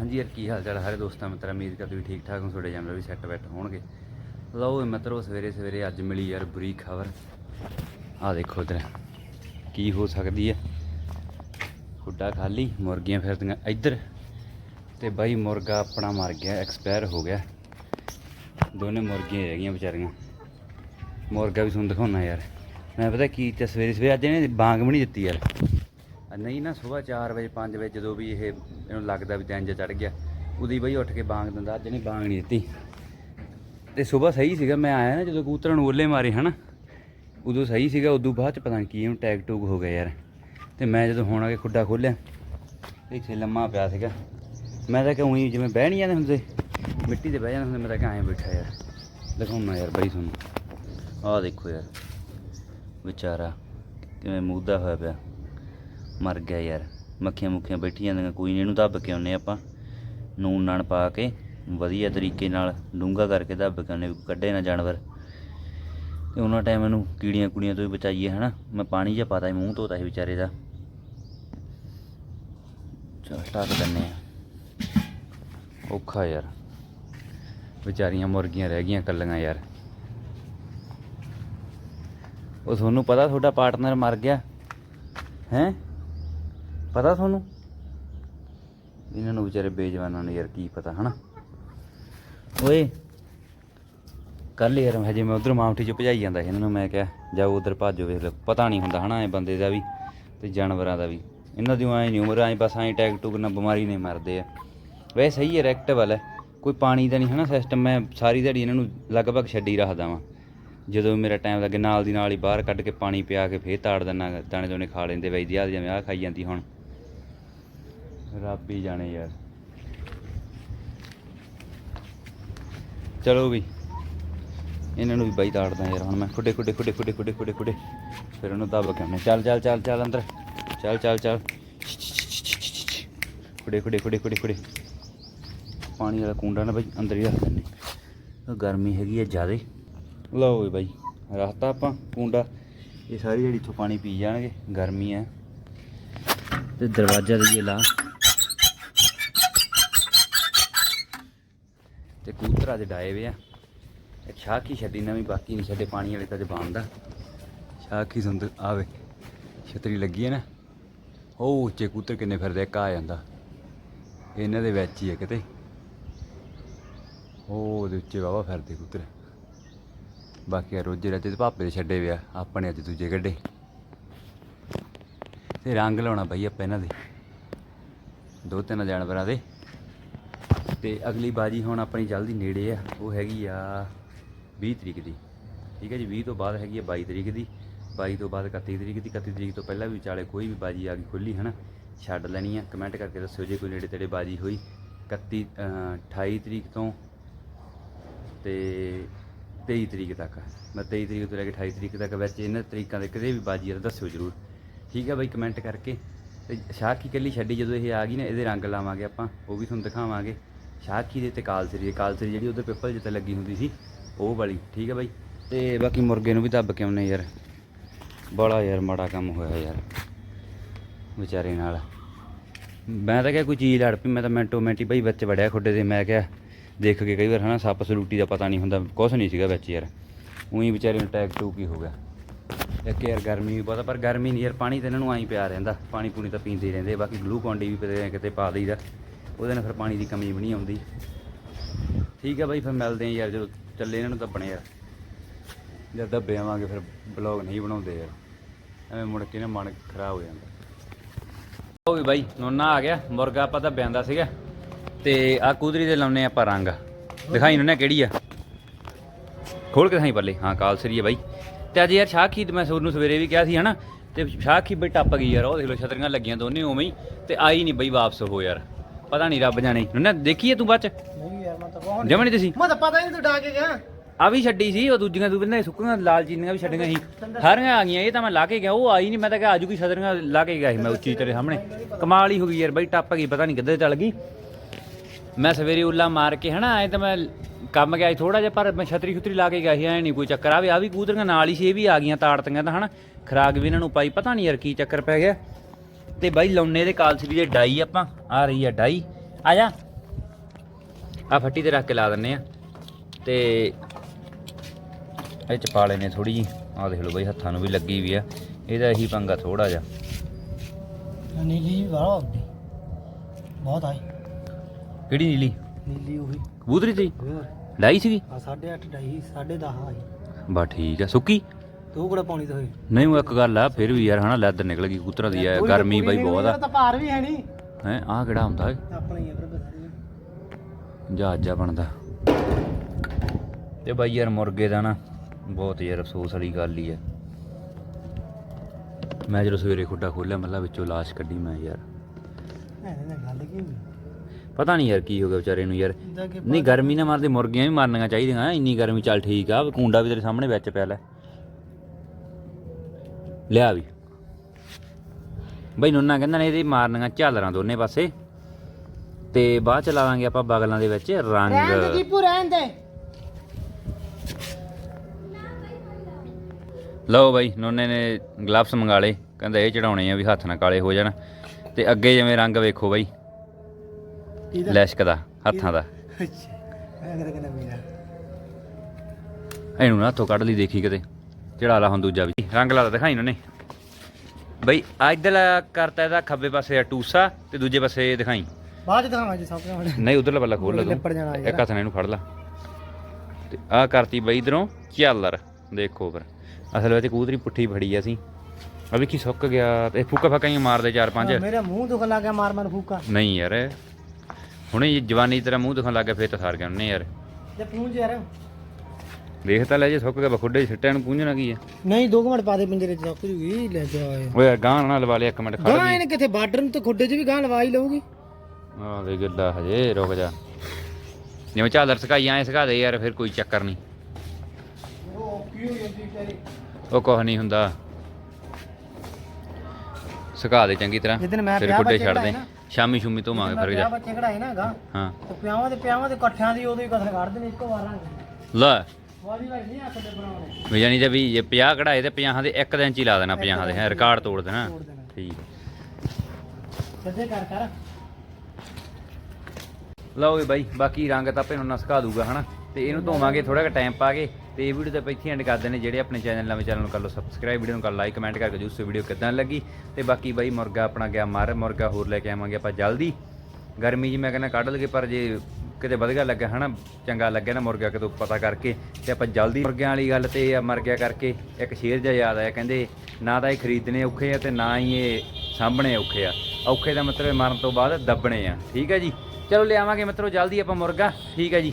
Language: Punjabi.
ਹਾਂਜੀ ਯਾਰ, ਕੀ ਹਾਲ ਚਾਲ ਹੈ ਸਾਰੇ ਦੋਸਤਾਂ ਮਿੱਤਰਾਂ? ਉਮੀਦ ਕਰਦੇ ਵੀ ਠੀਕ ਠਾਕ ਹੋ, ਤੁਹਾਡੇ ਜਨਰਲ ਵੀ ਸੈੱਟ ਬੈਠ ਹੋਣਗੇ। ਲਓ ਮਿੱਤਰੋ, ਸਵੇਰੇ ਸਵੇਰੇ ਅੱਜ ਮਿਲੀ ਯਾਰ ਬੁਰੀ ਖਬਰ। ਆਹ ਦੇਖੋ ਇਧਰ, ਕੀ ਹੋ ਸਕਦੀ ਹੈ ਖੁੱਡਾ ਖਾਲੀ, ਮੁਰਗੀਆਂ ਫਿਰਦੀਆਂ ਇੱਧਰ। ਤੇ ਬਾਈ ਮੁਰਗਾ ਆਪਣਾ ਮਰ ਗਿਆ ਐਕਸਪਾਇਰ ਹੋ ਗਿਆ। ਦੋਨੇ ਮੁਰਗੀਆਂ ਰਹਿ ਗਈਆਂ ਵਿਚਾਰੀਆਂ। ਮੁਰਗਾ ਵੀ ਤੁਹਾਨੂੰ ਦਿਖਾਉਣਾ ਯਾਰ। ਮੈਂ ਪਤਾ ਕੀ ਤੇ ਸਵੇਰੇ ਸਵੇਰੇ ਅੱਜ ਇਹਨੇ ਬਾਂਗ ਵੀ ਨਹੀਂ ਦਿੱਤੀ ਯਾਰ। ਨਹੀਂ ਨਾ ਸਵੇਰ 4 ਵਜੇ 5 ਵਜੇ ਜਦੋਂ ਵੀ ਇਹ ਇਹਨੂੰ ਲੱਗਦਾ ਵੀ ਦਿਨ ਜਿਹਾ ਚੜ ਗਿਆ ਉਦੀ ਬਈ ਉੱਠ ਕੇ ਬਾਂਗ ਦਿੰਦਾ, ਅੱਜ ਨੇ ਬਾਂਗ ਨਹੀਂ ਦਿੱਤੀ। ਤੇ ਸਵੇਰ ਸਹੀ ਸੀਗਾ, ਮੈਂ ਆਇਆ ਨਾ ਜਦੋਂ ਕਬੂਤਰਾਂ ਨੂੰ ਓਲੇ ਮਾਰੇ, ਹਨਾ? ਉਦੋਂ ਸਹੀ ਸੀਗਾ, ਉਦੋਂ ਬਾਅਦ ਚ ਪਤਾ ਨਹੀਂ ਕੀ ਇਹਨੂੰ ਟੈਗ ਟੂਗ ਹੋ ਗਿਆ ਯਾਰ। ਤੇ ਮੈਂ ਜਦੋਂ ਹੁਣ ਆ ਕੇ ਖੁੱਡਾ ਖੋਲਿਆ ਇੱਥੇ ਲੰਮਾ ਪਿਆ ਸੀਗਾ। ਮੈਂ ਤਾਂ ਕਿਉਂ ਹੀ ਜਿਵੇਂ ਬਹਿ ਨਹੀਂ ਜਾਂਦੇ ਹੁੰਦੇ, ਮਿੱਟੀ ਤੇ ਬਹਿ ਜਾਂਦੇ ਹੁੰਦੇ, ਮੈਂ ਤਾਂ ਕਿਹਾ ਐਂ ਬੈਠਾ ਯਾਰ। ਦਿਖਾਉਣਾ ਯਾਰ ਬਈ ਤੁਹਾਨੂੰ। ਆਹ ਦੇਖੋ ਯਾਰ, ਵਿਚਾਰਾ ਕਿਵੇਂ ਮੂਦਾ ਹੋਇਆ ਪਿਆ। ਮਰ ਗਿਆ ਯਾਰ। ਮੱਖੀਆਂ ਮੁੱਖੀਆਂ ਬੈਠੀ ਜਾਂਦੀਆਂ ਕੋਈ ਨਹੀਂ ਇਹਨੂੰ ਦੱਬ ਕੇ ਆਉਨੇ ਆਪਾਂ। ਨੂਨ ਨਾਨ ਪਾ ਕੇ ਵਧੀਆ ਤਰੀਕੇ ਨਾਲ ਡੂੰਘਾ ਕਰਕੇ ਦੱਬ ਕੇ ਆਉਨੇ ਕੱਢੇ ਨਾ ਜਾਨਵਰ। ਤੇ ਉਹਨਾਂ ਟਾਈਮ ਇਹਨੂੰ ਕੀੜੀਆਂ ਕੁੜੀਆਂ ਤੋਂ ਵੀ ਬਚਾਈਏ, ਹਨਾ। ਮੈਂ ਪਾਣੀ ਜਿਹਾ ਪਾਤਾ ਸੀ, ਮੂੰਹ ਧੋਤਾ ਸੀ ਵਿਚਾਰੇ ਦਾ। ਚਲ ਢੱਕ ਦਿੰਨੇ ਆ ਔਖਾ ਯਾਰ। ਵਿਚਾਰੀਆਂ ਮੁਰਗੀਆਂ ਰਹਿ ਗਈਆਂ ਕੱਲੀਆਂ ਯਾਰ। ਉਹ ਤੁਹਾਨੂੰ ਪਤਾ ਤੁਹਾਡਾ ਪਾਰਟਨਰ ਮਰ ਗਿਆ। ਹੈ? ਪਤਾ ਤੁਹਾਨੂੰ? ਇਹਨਾਂ ਨੂੰ ਵਿਚਾਰੇ ਬੇਜਵਾਨਾਂ ਨੂੰ ਯਾਰ ਕੀ ਪਤਾ, ਹਨਾ? ਓਏ ਕੱਲ ਯਾਰ ਹਜੇ ਮੈਂ ਉਧਰ ਮਾਮਠੀ ਚ ਭਜਾਈ ਜਾਂਦਾ ਸੀ ਇਹਨਾਂ ਨੂੰ, ਮੈਂ ਕਿਹਾ, ਜਾਓ ਉਧਰ ਭੱਜੋ ਵੇਖ ਲਓ। ਪਤਾ ਨਹੀਂ ਹੁੰਦਾ, ਹਨਾ ਐ ਬੰਦੇ ਦਾ ਵੀ ਤੇ ਜਾਨਵਰਾਂ ਦਾ ਵੀ। ਇਹਨਾਂ ਦੀ ਐ ਨਹੀਂ ਉਮਰ, ਐ ਬਸ ਐ ਟੈਗ ਟੂਗ ਨਾਲ ਬਿਮਾਰੀ ਨਹੀਂ ਮਰਦੇ ਆ। ਵੈਸੇ ਸਹੀ ਹੈ, ਰੈਕਟੇਬਲ ਹੈ। ਕੋਈ ਪਾਣੀ ਦਾ ਨਹੀਂ, ਹਨਾ ਸਿਸਟਮ ਮੈਂ ਸਾਰੀ ਦਿਹਾੜੀ ਇਹਨਾਂ ਨੂੰ ਲਗਭਗ ਛੱਡੀ ਰੱਖਦਾ ਵਾਂ। ਜਦੋਂ ਮੇਰਾ ਟਾਈਮ ਲੱਗੇ, ਨਾਲ ਦੀ ਨਾਲ ਹੀ ਬਾਹਰ ਕੱਢ ਕੇ ਪਾਣੀ ਪਿਆ ਕੇ ਫੇਰ ਤਾੜ ਦਿੰਨਾ ਦਾਣੇ ਦੋਨੇ ਖਾ ਲੈਂਦੇ ਵੈਦੀ ਆ ਜਿਵੇਂ ਆ ਖਾਈ ਜਾਂਦੀ ਹੁਣ। ਰੱਬ ਹੀ ਜਾਣੇ ਯਾਰ। ਚਲੋ ਵੀ, ਇਹਨਾਂ ਨੂੰ ਵੀ ਬਾਈ ਤਾੜਦਾ ਯਾਰ, ਹੁਣ ਮੈਂ ਖੁੱਡੇ ਖੁੱਡੇ ਖੁੱਡੇ ਖੁੱਡੇ ਖੁੱਡੇ ਖੁੱਡੇ ਖੁੱਡੇ, ਫਿਰ ਉਹਨੂੰ ਦੱਬ ਕੇ ਆਉਣੇ। ਚੱਲ ਚੱਲ ਚੱਲ ਚੱਲ ਅੰਦਰ। ਚੱਲ ਚੱਲ ਚੱਲ। ਖੁੱਡੇ ਖੁੱਡੇ ਖੁੱਡੇ ਖੁੱਡੇ ਖੁੱਡੇ। ਪਾਣੀ ਵਾਲਾ ਕੁੰਡਾ ਨਾ ਬਾਈ, ਅੰਦਰ ਹੀ ਰੱਖ ਦਿੰਨੇ ਗਰਮੀ ਹੈਗੀ ਹੈ ਜ਼ਿਆਦੇ। ਲਓ ਵੀ ਬਾਈ, ਰੱਖਤਾ ਆਪਾਂ ਕੁੰਡਾ। ਇਹ ਸਾਰੀ ਜਿਹੜੀ ਇੱਥੋਂ ਪਾਣੀ ਪੀ ਜਾਣਗੇ, ਗਰਮੀ ਹੈ। ਤੇ ਦਰਵਾਜ਼ਾ ਦਈਏ ਲਾ। ਤੇ ਕੂਤਰਾ ਦੇ ਡਾਏ ਵੇ ਆ। ਸ਼ਾਖੀ ਛੱਡੀ, ਨਵੀਂ ਬਾਕੀ ਨਹੀਂ ਛੱਡੇ, ਪਾਣੀ ਵਾਲੇ ਤਾਂ ਜ਼ਬਾਨ ਦਾ। ਸ਼ਾਖੀ ਸੁੰਦਰ ਆਵੇ, ਛਤਰੀ ਲੱਗੀ ਹੈ ਨਾ। ਉਹ ਉੱਚੇ ਕੂਤਰ ਕਿੰਨੇ ਫਿਰਦੇ ਇੱਕ ਆ ਜਾਂਦਾ। ਇਹਨਾਂ ਦੇ ਵਿੱਚ ਹੀ ਹੈ ਕਿਤੇ। ਉਹ ਉਹਦੇ ਉੱਚੇ ਵਾਵਾ ਫਿਰਦੇ ਕੂਤਰ ਬਾਕੀ ਰੋਜੇ ਰਾਜੇ ਤੇ ਭਾਪੇ ਦੇ ਛੱਡੇ ਵਿਆ ਆਪਣੇ ਅੱਜ ਦੂਜੇ ਕੱਢੇ ਤੇ ਰੰਗ ਲਾਉਣਾ ਬਈ ਆਪਾਂ ਇਹਨਾਂ ਦੇ। ਦੋ ਤਿੰਨ ਜਾਨਵਰਾਂ ਦੇ। ਤੇ ਅਗਲੀ ਬਾਜੀ ਹੁਣ ਆਪਣੀ ਜਲਦੀ ਨੇੜੇ ਆ ਉਹ ਹੈਗੀ ਆ 20 ਤਰੀਕ ਦੀ। ਠੀਕ ਹੈ ਜੀ 20 ਤੋਂ ਬਾਅਦ ਹੈਗੀ ਆ 22 ਤਰੀਕ ਦੀ। 22 ਤੋਂ ਬਾਅਦ 31 ਤਰੀਕ ਦੀ 31 ਤਰੀਕ ਤੋਂ ਪਹਿਲਾਂ ਵੀ ਵਿਚਾਲੇ ਕੋਈ ਵੀ ਬਾਜੀ ਆ ਗਈ ਖੁੱਲੀ ਹਨਾ? ਛੱਡ ਲੈਣੀ ਆ। ਕਮੈਂਟ ਕਰਕੇ ਦੱਸਿਓ ਜੇ ਕੋਈ ਨੇੜੇ ਤੇੜੇ ਬਾਜੀ ਹੋਈ। 31 ਅਹ, 28 ਤਰੀਕ ਤੋਂ ਤੇ 23 ਤਰੀਕ ਤੱਕ। ਮੈਂ 23 ਤਰੀਕ ਤੋਂ ਲੈ ਕੇ 28 ਤਰੀਕ ਤੱਕ ਵਿੱਚ ਇਹਨਾਂ ਤਰੀਕਾਂ ਦੇ ਕਿਤੇ ਵੀ ਬਾਜੀ ਆ ਤਾਂ ਦੱਸਿਓ ਜਰੂਰ। ਠੀਕ ਹੈ ਬਾਈ ਕਮੈਂਟ ਕਰਕੇ। ਤੇ ਕੀ ਕੱਲੀ ਛੱਡੀ ਜਦੋਂ ਇਹ ਆ ਗਈ ਨਾ ਇਹਦੇ ਰੰਗ ਲਾਵਾਂਗੇ ਆਪਾਂ ਉਹ ਵੀ ਤੁਹਾਨੂੰ ਦਿਖਾਵਾਂਗੇ। ਸ਼ਾਖੀ ਦੇ ਤੇ ਕਾਲਸਰੀ ਕਾਲਸਰੀ ਜਿਹੜੀ ਉਧਰ ਪਿੱਪਲ ਜਿੱਤੇ ਲੱਗੀ ਹੁੰਦੀ ਸੀ, ਉਹ ਵਾਲੀ, ਠੀਕ ਹੈ ਬਾਈ? ਤੇ ਬਾਕੀ ਮੁਰਗੇ ਨੂੰ ਵੀ ਦੱਬ ਕੇ ਆਉਨੇ ਯਾਰ। ਬੜਾ ਯਾਰ ਮਾੜਾ ਕੰਮ ਹੋਇਆ ਯਾਰ, ਵਿਚਾਰੇ ਨਾਲ। ਮੈਂ ਤਾਂ ਕਿਹਾ ਕੋਈ ਚੀਜ਼ ਲੜ ਪਈ, ਮੈਂ ਤਾਂ ਮਿੰਟੋ ਮਿੰਟ ਹੀ ਬਾਈ ਵਿੱਚ ਵੜਿਆ ਖੁੱਡੇ ਦੇ ਮੈਂ ਕਿਹਾ ਦੇਖ ਕੇ ਕਈ ਵਾਰ ਹਨਾ, ਸੱਪ ਸਲੂਟੀ ਦਾ ਪਤਾ ਨਹੀਂ ਹੁੰਦਾ, ਕੁਛ ਨਹੀਂ ਸੀਗਾ ਵਿੱਚ ਯਾਰ। ਉਹੀ ਵਿਚਾਰੇ ਨੂੰ ਟੈਗ ਟੂਕ ਹੀ ਹੋ ਗਿਆ। ਇੱਕ ਯਾਰ ਗਰਮੀ ਵੀ ਪਤਾ ਪਰ ਗਰਮੀ ਨਹੀਂ ਯਾਰ, ਪਾਣੀ ਤਾਂ ਇਹਨਾਂ ਨੂੰ ਆਈ ਪਿਆ ਰਹਿੰਦਾ, ਪਾਣੀ ਪੂਣੀ ਤਾਂ ਪੀਂਦੇ ਰਹਿੰਦੇ ਬਾਕੀ ਗਲੂਕੋਨ ਡੀ ਵੀ ਕਿਤੇ ਕਿਤੇ ਪਾ ਦਈਦਾ। ਉਹਦੇ ਨਾਲ ਫਿਰ ਪਾਣੀ ਦੀ ਕਮੀ ਵੀ ਨਹੀਂ ਆਉਂਦੀ। ਠੀਕ ਹੈ ਬਾਈ, ਫਿਰ ਮਿਲਦੇ ਆ ਯਾਰ, ਜਦੋਂ ਚੱਲੇ ਇਹਨਾਂ ਨੂੰ ਦੱਬਣੇ ਯਾਰ। ਜਦ ਦੱਬੇ ਆਵਾਂਗੇ, ਫਿਰ ਬਲੌਗ ਨਹੀਂ ਬਣਾਉਂਦੇ ਯਾਰ। ਐਵੇਂ ਮੁੜ ਕੇ ਨਾ ਮਨ ਖਰਾਬ ਹੋ ਜਾਂਦਾ। ਉਹ ਵੀ ਬਾਈ, ਨੋਨਾ ਆ ਗਿਆ। ਮੁਰਗਾ ਆਪਾਂ ਤਾਂ ਬਿਆੰਦਾ ਸੀਗਾ। ਤੇ ਆ ਕੁਦਰੀ ਦੇ ਲਾਉਨੇ ਆਪਾਂ ਰੰਗ। ਦਿਖਾਈ ਨੋਨਾ ਕਿਹੜੀ ਆ। ਖੋਲ ਕੇ ਦਿਖਾਈ ਪੱਲੇ ਹਾਂ, ਕਾਲਸਰੀ ਹੈ ਬਾਈ। ਤੇ ਅੱਜ ਯਾਰ ਸ਼ਾਖੀ ਤੇ ਮੈਂ ਨੂੰ ਸਵੇਰੇ ਵੀ ਕਿਹਾ ਸੀ, ਹਨਾ? ਤੇ ਸ਼ਾਖੀ ਬਈ ਟੱਪ ਗਈ ਯਾਰ। ਉਹ ਦੇਖ ਲਓ, ਛਤਰੀਆਂ ਲੱਗੀਆਂ ਦੋਨੇ ਉਵੇਂ ਹੀ। ਤੇ ਆਈ ਨਹੀਂ ਬਈ ਵਾਪਸ ਹੋ ਯਾਰ। ਪਤਾ ਨਹੀਂ ਰੱਬ ਜਾਣੇ। ਨੋਨਾ ਦੇਖੀਏ ਤੂੰ ਬਾਅਦ ਚ। ਨਹੀਂ ਯਾਰ ਮੈਂ ਤਾਂ ਕੌਣ ਜਮਣੀ ਤੁਸੀਂ? ਮੈਂ ਤਾਂ ਪਤਾ ਹੀ ਨਹੀਂ ਤੂੰ ਡਾ ਕੇ ਗਿਆ। ਆ ਵੀ ਛੱਡੀ ਸੀ ਉਹ ਦੂਜੀਆਂ ਦੂਜੀਆਂ ਸੁੱਕੀਆਂ ਲਾਲ ਚੀਨੀਆਂ ਵੀ ਛੱਡੀਆਂ ਸੀ। ਸਾਰੀਆਂ ਆ ਗਈਆਂ ਇਹ ਤਾਂ ਮੈਂ ਲਾ ਕੇ ਗਿਆ ਉਹ ਆਈ ਨਹੀਂ ਮੈਂ ਤਾਂ ਕਿਹਾ ਆਜੂਗੀ ਛਤਰੀਆਂ ਲਾ ਕੇ ਗਿਆ ਸੀ ਮੈਂ ਉੱਚੀ ਤੇਰੇ ਸਾਹਮਣੇ। ਕਮਾਲ ਹੀ ਹੋ ਗਈ ਯਾਰ ਬਈ ਟੱਪ ਗਈ ਪਤਾ ਨਹੀਂ ਕਿੱਧਰ ਚੱਲ ਗਈ। ਮੈਂ ਸਵੇਰੇ ਉੱਲਾ ਮਾਰ ਕੇ ਹਨਾ ਐ ਤਾਂ ਮੈਂ ਕੰਮ ਗਿਆ ਥੋੜਾ ਜਿਹਾ ਪਰ ਮੈਂ ਛਤਰੀ ਛੁਤਰੀ ਲਾ ਕੇ ਗਿਆ ਸੀ ਐ ਨਹੀਂ ਕੋਈ ਚੱਕਰ। ਆਵੇ ਆ ਵੀ ਕੂਦਰੀਆਂ ਨਾਲ ਹੀ ਸੀ ਇਹ ਵੀ ਆ ਗਈਆਂ ਤਾੜਤੀਆਂ ਤਾਂ ਹਨਾ। ਖਰਾਕ ਵੀ ਇਹਨਾਂ ਨੂੰ ਪਾਈ ਪਤਾ ਨਹੀਂ ਯਾਰ ਕੀ ਚੱਕਰ ਪੈ ਗਿਆ। ਤੇ ਬਾਈ ਲੌਨੇ ਦੇ ਕਾਲਸਰੀ ਦੇ ਡਾਈ ਆਪਾਂ ਆ ਰਹੀ ਆ ਡਾਈ। ਆ ਜਾ। ਆ ਫੱਟੀ ਤੇ ਰੱਖ ਕੇ ਲਾ ਦਿੰਨੇ ਆ। ਤੇ ਇਹ ਚ ਪਾ ਲੈਨੇ ਥੋੜੀ ਜੀ ਆ ਦੇਖ ਲਓ ਬਈ ਹੱਥਾਂ ਨੂੰ ਵੀ ਲੱਗੀ ਵੀ ਆ। ਇਹਦਾ ਇਹੀ ਪੰਗਾ ਥੋੜਾ ਜਿਹਾ। ਨੀਲੀ ਵਾਲਾ ਉੱਡੀ ਬਹੁਤ ਆਈ। ਕਿਹੜੀ ਨੀਲੀ? ਨੀਲੀ ਉਹੀ। ਕਬੂਤਰੀ ਸੀ ਹੋਰ। ਲਾਈ ਸੀਗੀ? ਆ 8.5 ਡਾਈ 10.5 ਆਈ। ਬਾ ਠੀਕ ਆ। ਸੁੱਕੀ? ਤੂੰ ਕਿਹੜਾ ਪਾਣੀ ਤੋਂ ਹੋਈ? ਨਹੀਂ ਉਹ ਇੱਕ ਗੱਲ ਆ ਫਿਰ ਵੀ ਯਾਰ ਹਨਾ ਲੈਦਰ ਨਿਕਲ ਗਈ ਕਬੂਤਰਾਂ ਦੀ ਆ ਗਰਮੀ ਬਈ ਬਹੁਤ ਆ। ਤਾਂ ਭਾਰ ਵੀ ਹੈ ਨਹੀਂ। ਹੈ ਆਹ ਕਿਹੜਾ ਹੁੰਦਾ ਆਪਣਾ ਹੀ ਆ ਫਿਰ ਬਸਾਰੀ ਜਹਾਜ਼ਾ ਬਣਦਾ। ਤੇ ਬਾਈ ਯਾਰ ਮੁਰਗੇ ਦਾ ਨਾ ਬਹੁਤ ਯਾਰ ਅਫਸੋਸ ਵਾਲੀ ਗੱਲ ਹੀ ਆ। ਮੈਂ ਜਦੋਂ ਸਵੇਰੇ ਖੁੱਡਾ ਖੋਲਿਆ ਮੱਲਾ ਵਿੱਚੋਂ ਲਾਸ਼ ਕੱਢੀ ਮੈਂ ਯਾਰ। ਪਤਾ ਨਹੀਂ ਯਾਰ ਕੀ ਹੋ ਗਿਆ ਵਿਚਾਰੇ ਨੂੰ ਯਾਰ। ਨਹੀਂ ਗਰਮੀ ਨਾ ਮਾਰਦੇ ਮੁਰਗੀਆਂ ਵੀ ਮਾਰਨੀਆਂ ਚਾਹੀਦੀਆਂ ਇੰਨੀ ਗਰਮੀ ਚੱਲ ਠੀਕ ਆ ਕੁੰਡਾ ਵੀ ਤੇਰੇ ਸਾਹਮਣੇ ਵਿੱਚ ਪਿਆ ਲੈ। ਲਿਆ ਵੀ। ਬਈ ਨੁੰਨਾ ਕਹਿੰਦਾ ਨੇ ਇਹਦੀ ਮਾਰਨੀਆਂ ਝਾਲਰਾਂ ਦੋਨੇ ਪਾਸੇ। ਤੇ ਬਾਅਦ ਚ ਲਾਵਾਂਗੇ ਆਪਾਂ ਬਗਲਾਂ ਦੇ ਵਿੱਚ ਰਹਿਣ ਦੇ ਰੰਗ ਦੀਪੂ ਰਹਿਣ ਦੇ। ਲਓ ਬਾਈ ਨੋਨੇ ਨੇ ਗਲਵਸ ਮੰਗਾ ਲਏ। ਕਹਿੰਦਾ ਇਹ ਚੜਾਉਣੇ ਆ ਵੀ ਹੱਥ ਨਾ ਕਾਲੇ ਹੋ ਜਾਣ। ਤੇ ਅੱਗੇ ਜਿਵੇਂ ਰੰਗ ਵੇਖੋ ਬਾਈ। ਲੈਸ਼ਕ ਦਾ ਹੱਥਾਂ ਦਾ। ਅੱਛਾ। ਇਹਨੂੰ ਨਾ ਹੱਥੋਂ ਕੱਢ ਲਈ ਦੇਖੀ ਕਿਤੇ। ਚੜਾ ਲਾ ਹੁਣ ਦੂਜਾ ਵੀ। ਰੰਗ ਲਾ ਦਿਖਾਈ ਇਹਨਾਂ ਨੇ। ਬਈ ਇੱਧਰਲਾ ਕਰਤਾ ਇਹਦਾ ਖੱਬੇ ਪਾਸੇ ਆ ਟੂਸਾ ਤੇ ਦੂਜੇ ਪਾਸੇ ਦਿਖਾਈ। ਬਾਅਦ ਚ ਦਿਖਾਵਾਂ ਜੀ ਸਭ ਤੋਂ ਨਹੀਂ ਉਧਰਲਾ ਬੱਲਾ ਖੋਲ ਲਾ ਲਿਪੜ ਜਾਣਾ ਤੂੰ। ਇੱਕ ਹੱਥ ਨਾਲ ਇਹਨੂੰ ਫੜ ਲਾ। ਤੇ ਆਹ ਕਰਤੀ ਬਈ ਇਧਰੋਂ ਝਾਲਰ ਦੇਖੋ ਫਿਰ ਅਸਲ ਵਿੱਚ ਕੂਦਰੀ ਪੁੱਠੀ ਫੜੀ ਆ ਸੀ ਆ ਵੇਖੀ ਸੁੱਕ ਗਿਆ ਤੇ ਫੂਕਾ ਫਾਕਾ ਹੀ ਮਾਰਦੇ ਚਾਰ ਪੰਜ। ਮੇਰਾ ਮੂੰਹ ਦੁਖਣ ਲੱਗ ਗਿਆ ਮਾਰ ਮਾਰ ਫੂਕਾ। ਨਹੀਂ ਯਾਰ। ਹੁਣੇ ਜਵਾਨੀ ਤੇਰਾ ਮੂੰਹ ਦਿਖਣ ਲੱਗ ਗਿਆ ਫੇਰ ਤਾਂ ਸਾਰ ਗਿਆ ਉਹਨੇ ਯਾਰ। ਤੇ ਪੂੰਝ ਯਾਰ। ਦੇਖ ਤਾਂ ਲੈ ਜੇ ਸੁੱਕ ਗਿਆ ਬਖੁੱਡੇ ਛਿੱਟਿਆਂ ਨੂੰ ਪੂੰਝਣਾ ਕੀ ਆ? ਨਹੀਂ ਦੋ ਕੁ ਮਿੰਟ ਪਾ ਦੇ ਪਿੰਜਰੇ ਚ ਸੁੱਕ ਜੂਗੀ ਲੈ ਜਾ ਆਏ ਓਏ ਗਾਂ ਨਾਲ ਲਵਾ ਲਿਆ ਇੱਕ ਮਿੰਟ ਖੜ ਗਾਂ ਇਹਨੇ ਕਿੱਥੇ ਬਾਰਡਰ ਨੂੰ ਤੇ ਖੁੱਡੇ 'ਚ ਵੀ ਗਾਂ ਲਵਾ ਹੀ ਲਊਗੀ? ਆ ਦੇ ਗੱਲਾ ਹਜੇ ਰੁਕ ਜਾ। ਜਿਵੇਂ ਝਾਲਰ ਸਕਾਈ ਐ ਸਕਾ ਦੇ ਯਾਰ ਫਿਰ ਕੋਈ ਚੱਕਰ ਨਹੀਂ। ਉਹ ਕੀ ਕੁਛ ਨਹੀਂ ਹੁੰਦਾ। ਸੁਕਾ ਦੇ ਚੰਗੀ ਤਰ੍ਹਾਂ ਜਿੱਦਣ ਮੈਂ ਫਿਰ ਬੱਚੇ ਛੱਡ ਦੇ। ਕਢਾਏ ਨਾ। ਸ਼ਾਮੀ ਸ਼ੁਮੀ ਧੋਵਾਂਗੇ ਫਿਰ ਵਿਆਹ ਜਾ। ਬੱਚੇ ਖੜਾਏ ਨਾ ਗਾ ਹਾਂ। ਤੇ ਪਿਆਵਾਂ ਦੇ ਪਿਆਵਾਂ ਦੇ ਇਕੱਠਿਆਂ ਦੀ ਉਦੋਂ ਹੀ ਕੱਢਦੇ ਨੇ ਇੱਕੋ ਵਾਰ ਲੈ ਵੀ ਜਾਨੀ ਤੇ ਵੀ ਜੇ 50 ਕਢਾਏ ਤੇ 50 ਦੇ ਇੱਕ ਦਿਨ ਚ ਹੀ ਲਾ ਦੇਣਾ 50 ਦੇ ਹੈ ਰਿਕਾਰਡ ਤੋੜ ਦੇਣਾ। ਠੀਕ ਸਿੱਧੇ ਕਰ ਕਰ। ਲਓ ਵੀ ਬਾਈ ਬਾਕੀ ਰੰਗ ਤਾਂ ਭੈਣੋਂ ਨਾ ਸੁਕਾ ਦੂਗਾ ਹਨਾ? ਤੇ ਇਹਨੂੰ ਧੋਵਾਂਗੇ ਥੋੜਾ ਜਿਹਾ ਟਾਈਮ ਪਾ ਕੇ ਤੇ ਇਹ ਵੀਡੀਓ ਤੇ ਇੱਥੇ ਐਂਡ ਕਰਦੇ ਨੇ। ਜਿਹੜੇ ਆਪਣੇ ਚੈਨਲ ਨਵੇਂ ਚੈਨਲ ਨੂੰ ਕਰ ਲਓ ਸਬਸਕ੍ਰਾਈਬ ਵੀਡੀਓ ਨੂੰ ਕਰ ਲਾਈਕ ਕਮੈਂਟ ਕਰਕੇ ਜੂਸ ਵੀਡੀਓ ਕਿਦਾਂ ਲੱਗੀ। ਤੇ ਬਾਕੀ ਬਾਈ ਮੁਰਗਾ ਆਪਣਾ ਗਿਆ ਮਰ ਮੁਰਗਾ ਹੋਰ ਲੈ ਕੇ ਆਵਾਂਗੇ ਆਪਾਂ ਜਲਦੀ। ਗਰਮੀ ਜੀ ਮੈਂ ਕਹਿੰਦਾ ਕੱਢ ਲਗੇ ਪਰ ਜੇ ਕਿਤੇ ਵਧੀਆ ਲੱਗਾ, ਹਨਾ? ਚੰਗਾ ਲੱਗਿਆ ਨਾ ਮੁਰਗਾ ਕਿਤੋਂ ਪਤਾ ਕਰਕੇ ਤੇ ਆਪਾਂ ਜਲਦੀ ਮੁਰਗਿਆਂ ਵਾਲੀ ਗੱਲ ਤੇ ਇਹ ਮਰ ਗਿਆ ਕਰਕੇ ਇੱਕ ਸ਼ੇਰ ਜਿਹਾ ਯਾਦ ਆਇਆ, ਕਹਿੰਦੇ ਨਾ ਤਾਂ ਇਹ ਖਰੀਦਣੇ ਔਖੇ ਆ ਤੇ ਨਾ ਹੀ ਇਹ ਸਾਂਭਣੇ ਔਖੇ ਆ। ਔਖੇ ਦਾ ਮਤਲਬ ਮਰਨ ਤੋਂ ਬਾਅਦ ਦੱਬਣੇ ਆ। ਠੀਕ ਹੈ ਜੀ? ਚਲੋ ਲਿਆਵਾਂਗੇ ਮਿੱਤਰੋ, ਜਲਦੀ ਆਪਾਂ ਮੁਰਗਾ। ਠੀਕ ਹੈ ਜੀ?